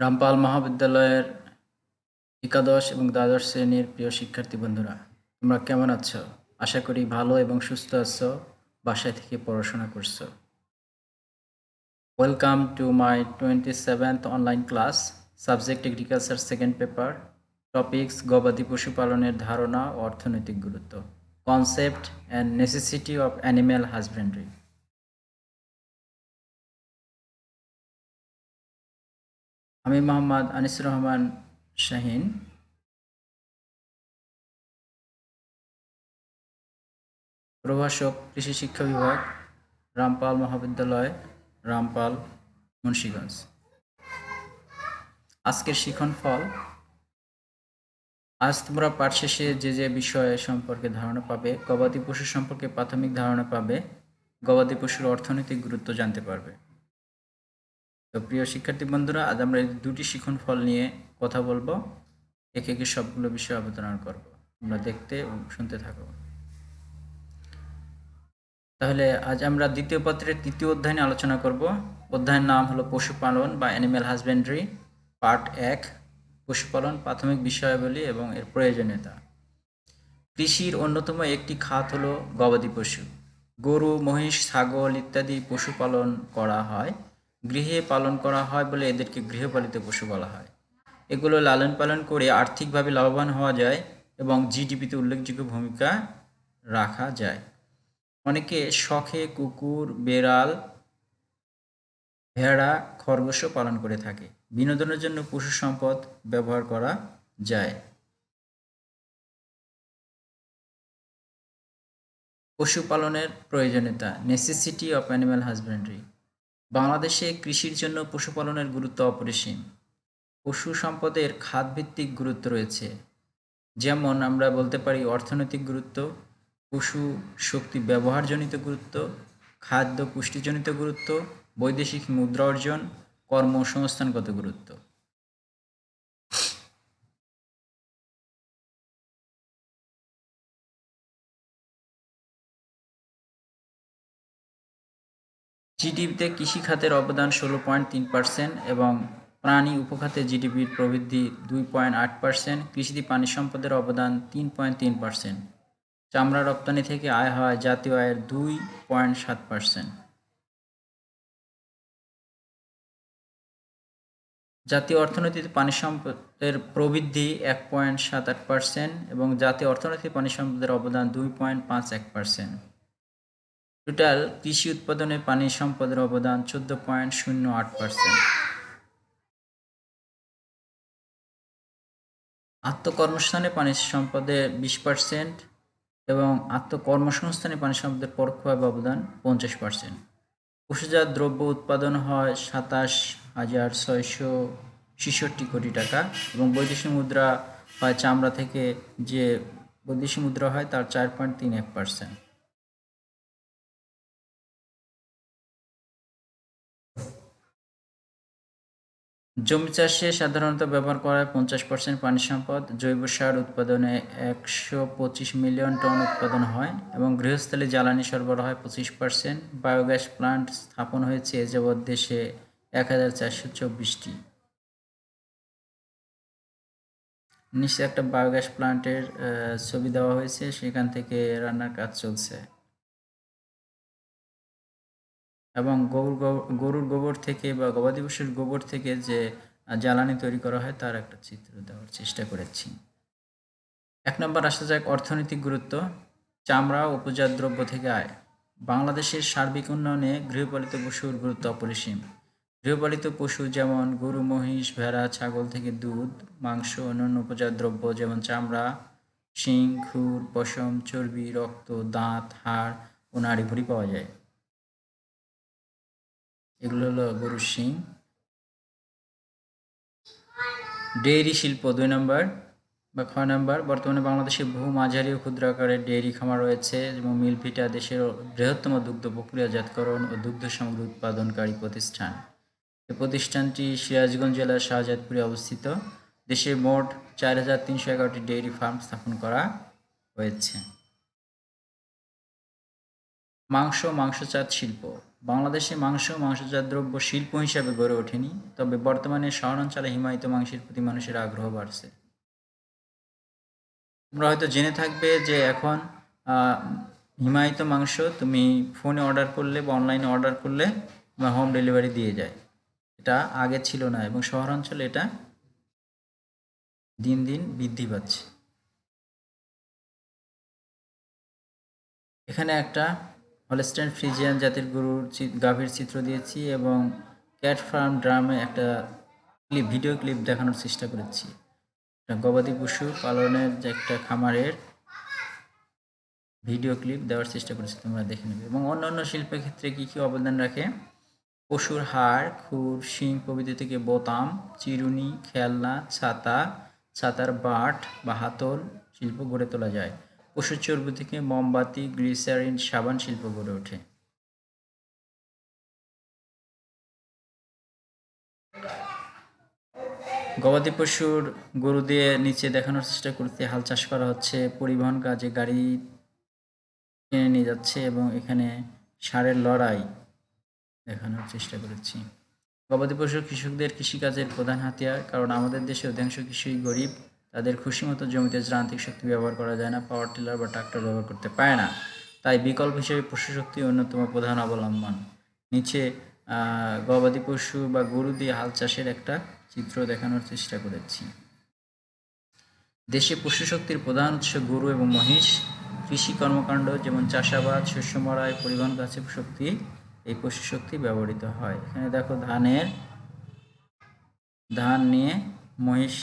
রামপাল মহাবিদ্যালয়ের একাদশ এবং দ্বাদশ শ্রেণির প্রিয় শিক্ষার্থী বন্ধুরা, তোমরা কেমন আছো? আশা করি ভালো এবং সুস্থ আছো, বাসায় থেকে পড়াশোনা করছ। Welcome to my twenty seventh online class subject agriculture second paper topics গবাদি পশুপালনের ধারণা অর্থনৈতিক গুরুত্ব concept and necessity of animal husbandry আমি মোহাম্মদ আনিসুর রহমান শাহিন। প্রভাষক, কৃষি শিক্ষা বিভাগ, রামপাল মহাবিদ্যালয়, রামপাল, মুন্সীগঞ্জ। আজকের শিখন ফল, আজ তোমরা পাঠ শেষে যে যে বিষয় সম্পর্কে ধারণা পাবে, গবাদি পশু সম্পর্কে প্রাথমিক ধারণা পাবে, গবাদি পশুর অর্থনৈতিক গুরুত্ব জানতে পারবে। তো প্রিয় শিক্ষার্থী বন্ধুরা, আজ আমরা এই দুটি শিখন ফল নিয়ে কথা বলব। একে একে সবগুলো বিষয় অবতারণা করব। তোমরা দেখতে এবং শুনতে থাকো। তাহলে আজ আমরা দ্বিতীয় পত্রের তৃতীয় অধ্যায় নিয়ে আলোচনা করব। অধ্যায়ের নাম হলো পশুপালন বা অ্যানিম্যাল হাজবেন্ডারি পার্ট এক, পশুপালন, প্রাথমিক বিষয়াবলী এবং এর প্রয়োজনীয়তা। কৃষির অন্যতম একটি খাত হলো গবাদি পশু। গরু, মহিষ, ছাগল ইত্যাদি পশুপালন করা হয়। গৃহে পালন করা হয় বলে এদেরকে গৃহপালিত পশু বলা হয়। এগুলো লালন পালন করে আর্থিকভাবে লাভবান হওয়া যায় এবং জিডিপিতে উল্লেখযোগ্য ভূমিকা রাখা যায়। অনেকে শখে কুকুর, বেড়াল, ভেড়া, খরগোশও পালন করে থাকে। বিনোদনের জন্য পশু সম্পদ ব্যবহার করা যায়। পশুপালনের প্রয়োজনীয়তা নেসেসিটি অফ অ্যানিম্যাল হাজবেন্ডারি বাংলাদেশে কৃষির জন্য পশুপালনের গুরুত্ব অপরিসীম। পশু সম্পদের খাতভিত্তিক গুরুত্ব রয়েছে। যেমন আমরা বলতে পারি অর্থনৈতিক গুরুত্ব, পশু শক্তি ব্যবহারজনিত গুরুত্ব, খাদ্য পুষ্টিজনিত গুরুত্ব, বৈদেশিক মুদ্রা অর্জন, কর্মসংস্থানগত গুরুত্ব। জিডিপিতে কৃষি খাতের অবদান ষোলো পয়েন্ট তিন পার্সেন্ট এবং প্রাণী উপখাতে জিডিপির প্রবৃদ্ধি দুই পয়েন্ট আট পার্সেন্ট, কৃষিতে পানি সম্পদের অবদান তিন পয়েন্ট তিন পার্সেন্ট, চামড়া রপ্তানি থেকে আয় হয় জাতীয় আয়ের দুই পয়েন্ট সাত পার্সেন্ট। জাতীয় অর্থনীতিতে পানি সম্পদের প্রবৃদ্ধি এক পয়েন্ট সাত আট পার্সেন্ট এবং জাতীয় অর্থনীতিতে পানি সম্পদের অবদান দুই পয়েন্ট পাঁচ এক পার্সেন্ট। টোটাল কৃষি উৎপাদনে পানি সম্পদের অবদান চোদ্দ পয়েন্ট শূন্য আট পার্সেন্ট আত্মকর্মস্থানে পানি সম্পদে বিশ পার্সেন্ট এবং আত্মকর্মসংস্থানে পানি সম্পদের পরোক্ষভাবে অবদান পঞ্চাশ পার্সেন্ট পশুজাত দ্রব্য উৎপাদন হয় সাতাশ হাজার ছয়শো ছেষট্টি কোটি টাকা এবং বৈদেশিক মুদ্রা হয় চামড়া থেকে যে বৈদেশিক মুদ্রা হয় তার চার পয়েন্ট তিন এক পার্সেন্ট জমি চাষে সাধারণত ব্যবহার করা হয় পঞ্চাশ পার্সেন্ট পানি সম্পদ, জৈব সার উৎপাদনে একশো পঁচিশ মিলিয়ন টন উৎপাদন হয় এবং গৃহস্থলী জ্বালানি সরবরাহ হয় পঁচিশ পার্সেন্ট বায়োগ্যাস প্লান্ট স্থাপন হয়েছে এ যাবৎ দেশে এক হাজার চারশো চব্বিশটি। নিচে একটা বায়োগ্যাস প্লান্টের ছবি দেওয়া হয়েছে, সেখান থেকে রান্নার কাজ চলছে। এবং গরুর গরুর গোবর থেকে বা গবাদি পশুর গোবর থেকে যে জ্বালানি তৈরি করা হয় তার একটা চিত্র দেওয়ার চেষ্টা করেছি। এক নম্বর আসা যাক অর্থনৈতিক গুরুত্ব। চামড়া উপজাত দ্রব্য থেকে আয়। বাংলাদেশের সার্বিক উন্নয়নে গৃহপালিত পশুর গুরুত্ব অপরিসীম। গৃহপালিত পশু যেমন গরু, মহিষ, ভেড়া, ছাগল থেকে দুধ, মাংস, অন্যান্য উপজাত দ্রব্য যেমন চামড়া, শিং, খুর, পশম, চর্বি, রক্ত, দাঁত, হাড় ও নাড়ি ভুড়ি পাওয়া যায়। এগুলো হলো গরুর শিং। ডেইরি শিল্প দুই নম্বর বা খ নম্বর। বর্তমানে বাংলাদেশে বহু মাঝারি ও ক্ষুদ্র আকারের ডেইরি খামার রয়েছে এবং মিলভিটা দেশের বৃহত্তম দুগ্ধ প্রক্রিয়াজাতকরণ ও দুগ্ধ সামগ্রী উৎপাদনকারী প্রতিষ্ঠান। এই প্রতিষ্ঠানটি সিরাজগঞ্জ জেলার শাহজাদপুরে অবস্থিত। দেশে মোট চার হাজার তিনশো এগারোটি ডেইরি ফার্ম স্থাপন করা হয়েছে। মাংস, মাংসজাত শিল্প। বাংলাদেশে মাংস মাংসজাত দ্রব্য শিল্প হিসাবে গড়ে ওঠেনি, তবে বর্তমানে শহরাঞ্চলে হিমায়িত মাংসের প্রতি মানুষের আগ্রহ বাড়ছে। তোমরা হয়তো জেনে থাকবে যে এখন হিমায়িত মাংস তুমি ফোনে অর্ডার করলে বা অনলাইনে অর্ডার করলে তোমার হোম ডেলিভারি দিয়ে যায়। এটা আগে ছিল না এবং শহরাঞ্চলে এটা দিন দিন বৃদ্ধি পাচ্ছে। এখানে একটা হলস্টাইন ফ্রিজিয়ান জাতের গরুর গাভীর চিত্র দিয়েছি এবং ক্যাট ফার্ম ড্রামে একটা ক্লিপ, ভিডিও ক্লিপ দেখানোর চেষ্টা করেছি। গবাদি পশু পালনের যে একটা খামারের ভিডিও ক্লিপ দেওয়ার চেষ্টা করেছি, তোমরা দেখে নেবে। এবং অন্যান্য শিল্পের ক্ষেত্রে কী কী অবদান রাখে? পশুর হাড়, খুর, শিং প্রভৃতি থেকে বোতাম, চিরুনি, খেলনা, ছাতা, ছাতার বাট বা হাতল শিল্প গড়ে তোলা যায়। পশুর চর্বি থেকে মোমবাতি, গ্লিসারিন, সাবান শিল্প গড়ে ওঠে। গবাদি পশুর গরু দিয়ে নিচে দেখানোর চেষ্টা করতে হাল চাষ করা হচ্ছে। পরিবহন কাজে গাড়ি কিনে নিয়ে যাচ্ছে এবং এখানে সারের লড়াই দেখানোর চেষ্টা করেছি। গবাদি পশু কৃষকদের কৃষিকাজের প্রধান হাতিয়ার, কারণ আমাদের দেশে অধিকাংশ কৃষি গরিব। তাদের খুশি মতো জমিতে যান্ত্রিক শক্তি ব্যবহার করা যায় না পাওয়ার টিলার বা ট্রাক্টর ব্যবহার করতে পারে না। তাই বিকল্প হিসেবে পশু শক্তি অন্যতম প্রধান অবলম্বন। নিচে গবাদি পশু বা গরু দিয়ে হাল চাষের একটা চিত্র দেখানোর চেষ্টা করেছি। দেশে পশু শক্তির প্রধান উৎস গরু এবং মহিষ। কৃষি কর্মকাণ্ড যেমন চাষাবাদ, শস্য মরাই, পরিবহন কাছে শক্তি, এই পশু শক্তি ব্যবহৃত হয়। এখানে দেখো ধানের, ধান নিয়ে মহিষ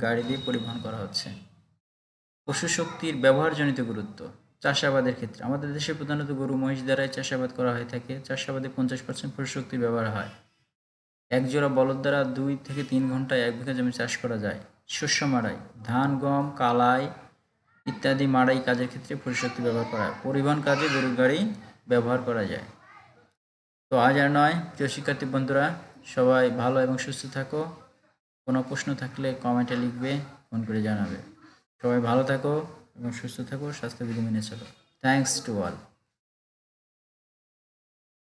গাড়ি দিয়ে পরিবহন করা হচ্ছে। পশু শক্তির ব্যবহারজনিত গুরুত্ব। চাষাবাদের ক্ষেত্রে আমাদের দেশে প্রধানত গরু, মহিষ দ্বারাই চাষাবাদ করা হয়ে থাকে। চাষাবাদে পঞ্চাশ পার্সেন্ট পশু শক্তির ব্যবহার হয়। এক জোড়া বলদ দ্বারা দুই থেকে তিন ঘন্টায় এক বিঘা জমি চাষ করা যায়। শস্য মাড়াই, ধান, গম, কালাই ইত্যাদি মাড়াই কাজের ক্ষেত্রে পরিশক্তি ব্যবহার করা হয়। পরিবহন কাজে গরুর গাড়ি ব্যবহার করা যায়। তো আজ আর নয়। প্রিয় শিক্ষার্থী বন্ধুরা, সবাই ভালো এবং সুস্থ থাকো। কোনো প্রশ্ন থাকলে কমেন্টে লিখবে, ফোন করে জানাবে। সবাই ভালো থাকো এবং সুস্থ থাকো, স্বাস্থ্যবিধি মেনে চলো। Thanks to all